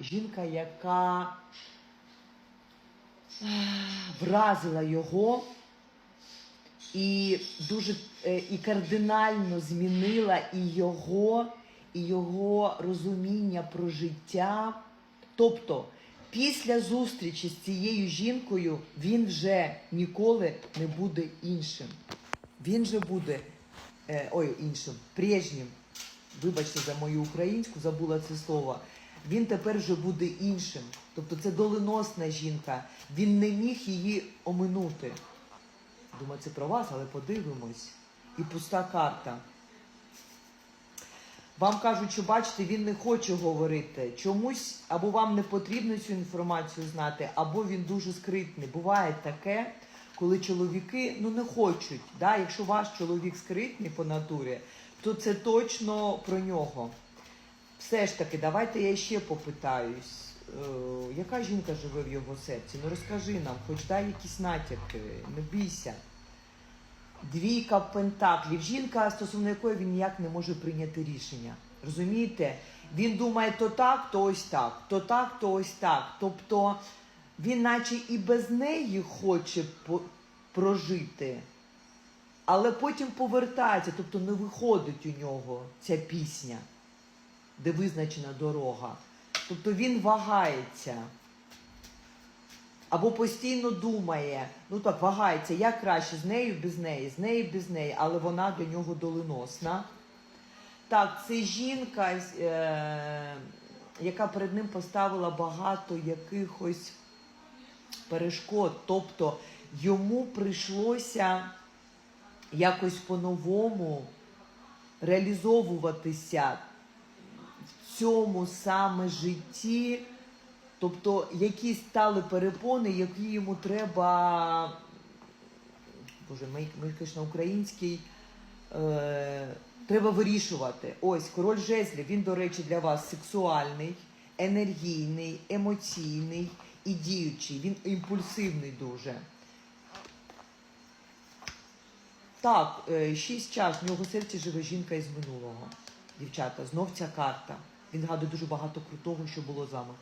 жінка, яка вразила його і дуже е, і кардинально змінила і його, і його розуміння про життя. Тобто, після зустрічі з цією жінкою він вже ніколи не буде іншим. Він же буде е, ой, іншим, прежнім. Вибачте за мою українську, забула це слово. Він тепер вже буде іншим. Тобто це доленосна жінка. Він не міг її оминути. Думаю, це про вас, але подивимось. І пуста карта. Вам кажуть, що бачите, він не хоче говорити. Чомусь або вам не потрібно цю інформацію знати, або він дуже скритний. Буває таке, коли чоловіки ну не хочуть. Да? Якщо ваш чоловік скритний по натурі, то це точно про нього. Все ж таки, давайте я ще попитаюсь. Е, яка жінка живе в його серці? Ну розкажи нам, хоч дай якісь натяки, не бійся. Двійка пентаклів. Жінка, стосовно якої він ніяк не може прийняти рішення. Розумієте? Він думає то так, то ось так, то так, то ось так. Тобто він, наче і без неї хоче прожити, але потім повертається, тобто не виходить у нього ця пісня, де визначена дорога. Тобто він вагається. Або постійно думає, ну так, вагається, як краще з нею, без неї, з нею, без неї, але вона до нього доленосна. Так, це жінка, е, яка перед ним поставила багато якихось перешкод. Тобто йому прийшлося якось по-новому реалізовуватися цьому саме житті. Тобто якісь стали перепони, які йому треба, боже, ми, звісно, український, е, треба вирішувати. Ось король жезлів, він, до речі, для вас сексуальний, енергійний, емоційний і діючий. Він імпульсивний дуже. Так, е, шість чаш, в нього серці живе жінка із минулого. Дівчата, знов ця карта. Він згадує дуже багато крутого, що було з вами.